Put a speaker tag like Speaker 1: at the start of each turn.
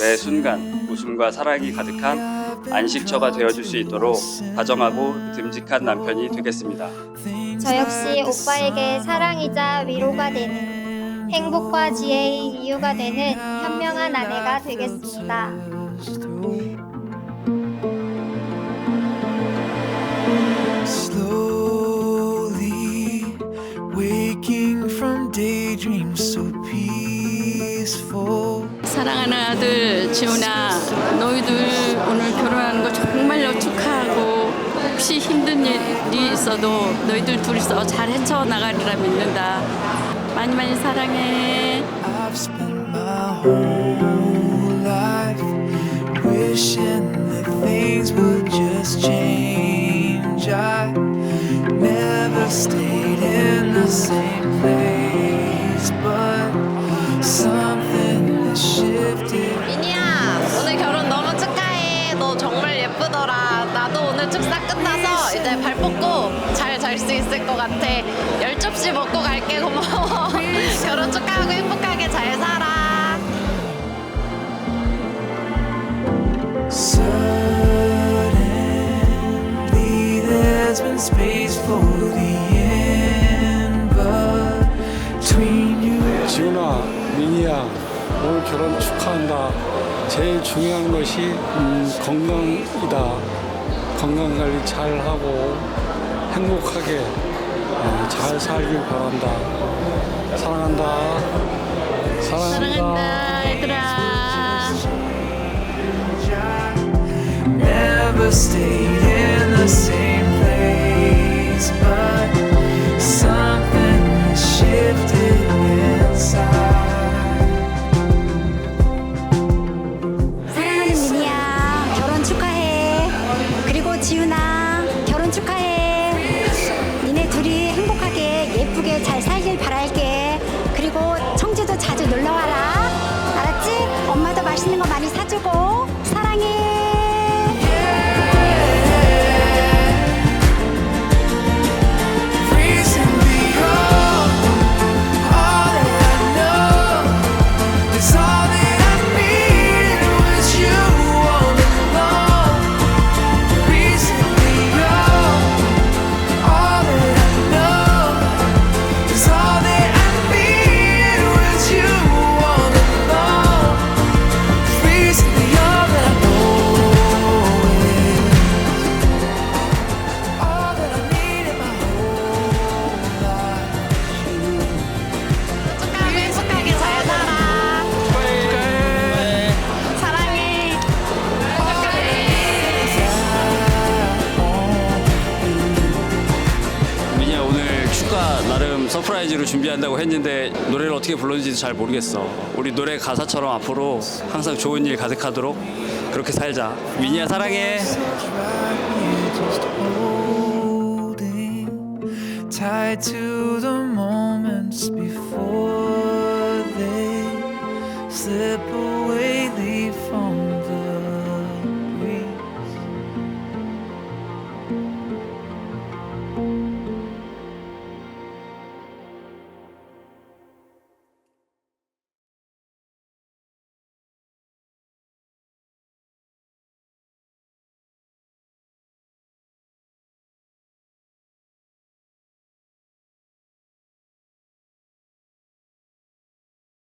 Speaker 1: 매 순간 웃음과 사랑이 가득한 안식처가 되어줄 수 있도록 다정하고 듬직한 남편이 되겠습니다.
Speaker 2: 저 역시 오빠에게 사랑이자 위로가 되는 행복과 지혜의 이유가 되는 현명한 아내가 되겠습니다.
Speaker 3: Slowly waking from daydreams so peaceful.
Speaker 4: 사랑하는 아들 지훈아 너희들 오늘 결혼하는 거 정말로 축하하고 혹시 힘든 일이 있어도 너희들 둘이서 잘 헤쳐 나가리라 믿는다 많이 많이 사랑해
Speaker 3: stayed in the same place, but something
Speaker 5: 이제 발 뻗고 잘 잘 수 있을 것 같아 열 접시 먹고 갈게 고마워 결혼 축하하고 행복하게 잘 살아
Speaker 3: Suddenly, there's been space for the end, but between you.
Speaker 6: 지훈아, 민희야, 오늘 결혼 축하한다. 제일 중요한 것이 음, 건강이다. 건강 관리 잘 하고 행복하게 어, 잘 살길 바란다. 사랑한다. 사랑한다.
Speaker 4: 사랑한다 얘들아
Speaker 7: 행복하게 예쁘게 잘 살길 바랄게
Speaker 1: 서프라이즈로 준비한다고 했는데 노래를 어떻게 불렀는지도 잘 모르겠어. 우리 노래 가사처럼 앞으로 항상 좋은 일 가득하도록 그렇게 살자. 민희야 사랑해.
Speaker 3: tight to the moments before